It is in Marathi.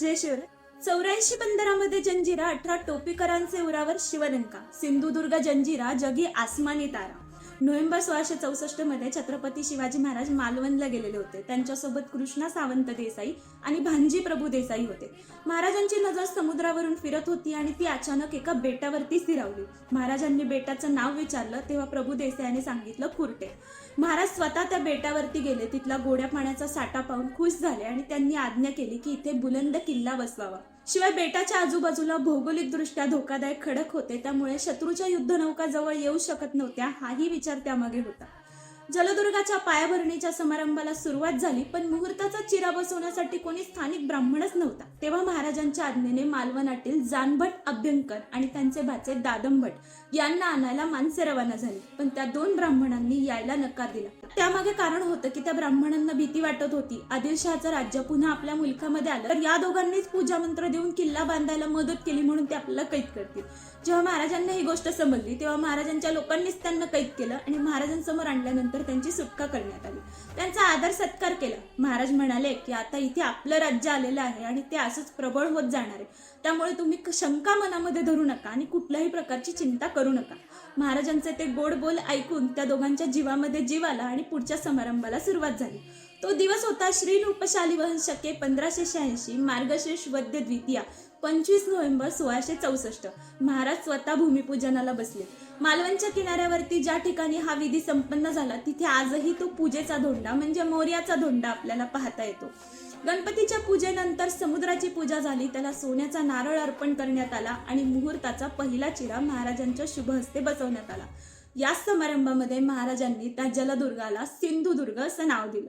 जय चौऱ्याऐंशी बंदरामध्ये जंजिरा अठरा टोपीकरांचे उरावर शिवलंका सिंधुदुर्ग जंजिरा जगी आसमानी तारा. नोव्हेंबर सोळाशे चौसष्टमध्ये छत्रपती शिवाजी महाराज मालवणला गेलेले होते. त्यांच्यासोबत कृष्णा सावंत देसाई आणि भांजी प्रभू देसाई होते. महाराजांची नजर समुद्रावरून फिरत होती आणि ती अचानक एका बेटावरती स्थिरावली. महाराजांनी बेटाचं नाव विचारलं तेव्हा प्रभू देसाईने सांगितलं कुर्टे. महाराज स्वतः त्या बेटावरती गेले. तिथला गोड्या पाण्याचा साठा पाहून खुश झाले आणि त्यांनी आज्ञा केली की इथे बुलंद किल्ला बसवावा. शिवाय बेटाच्या आजूबाजूला भौगोलिक दृष्ट्या धोकादायक खडक होते त्यामुळे शत्रूच्या युद्धनौका जवळ येऊ शकत नव्हत्या हाही विचार त्यामागे होता. जलदुर्गाच्या पायाभरणीच्या समारंभाला सुरुवात झाली पण मुहूर्ताचा चिरा बसवण्यासाठी कोणी स्थानिक ब्राह्मणच नव्हता. तेव्हा महाराजांच्या आज्ञेने मालवणातील जानभट अभ्यंकर आणि त्यांचे भाचे दादंभट यांना आणायला माणसे रवाना झाली पण त्या दोन ब्राह्मणांनी यायला नकार दिला. त्यामागे कारण होतं की त्या ब्राह्मणांना भीती वाटत होती. आदिलशहाचं राज्य पुन्हा आपल्या मुलखामध्ये आलं तर या दोघांनीच पूजा मंत्र देऊन किल्ला बांधायला मदत केली म्हणून ते आपल्याला कैद करतील. जेव्हा महाराजांना ही गोष्ट समजली तेव्हा महाराजांच्या लोकांनीच त्यांना कैद केलं आणि महाराजांसमोर आणल्यानंतर त्यांची सुटका करण्यात आली. त्यांचा आदर सत्कार केला. महाराज म्हणाले की आता इथे आपलं राज्य आलेलं आहे आणि ते असंच प्रबळ होत जाणार आहे. त्यामुळे तुम्ही शंका मनामध्ये धरू नका आणि कुठल्याही प्रकारची चिंता करू नका. महाराजांचे ते गोड बोल ऐकून त्या दोघांच्या जीवामध्ये जीव आला आणि पुढच्या समारंभाला सुरुवात झाली. तो दिवस होता श्री नृपशाली शके पंधराशे शहाऐंशी मार्गशीर्ष वद्य द्वितीया पंचवीस नोव्हेंबर सोळाशे चौसष्ट. महाराज स्वतः भूमिपूजनाला बसले. मालवणच्या किनाऱ्यावरती ज्या ठिकाणी हा विधी संपन्न झाला तिथे आजही तो पूजेचा धोंडा म्हणजे मोर्याचा धोंडा आपल्याला पाहता येतो. गणपतीच्या पूजेनंतर समुद्राची पूजा झाली त्याला सोन्याचा नारळ अर्पण करण्यात आला आणि मुहूर्ताचा पहिला चिरा महाराजांच्या शुभ हस्ते बसवण्यात आला. याच समारंभामध्ये महाराजांनी त्या जलदुर्गाला सिंधुदुर्ग असं नाव दिलं.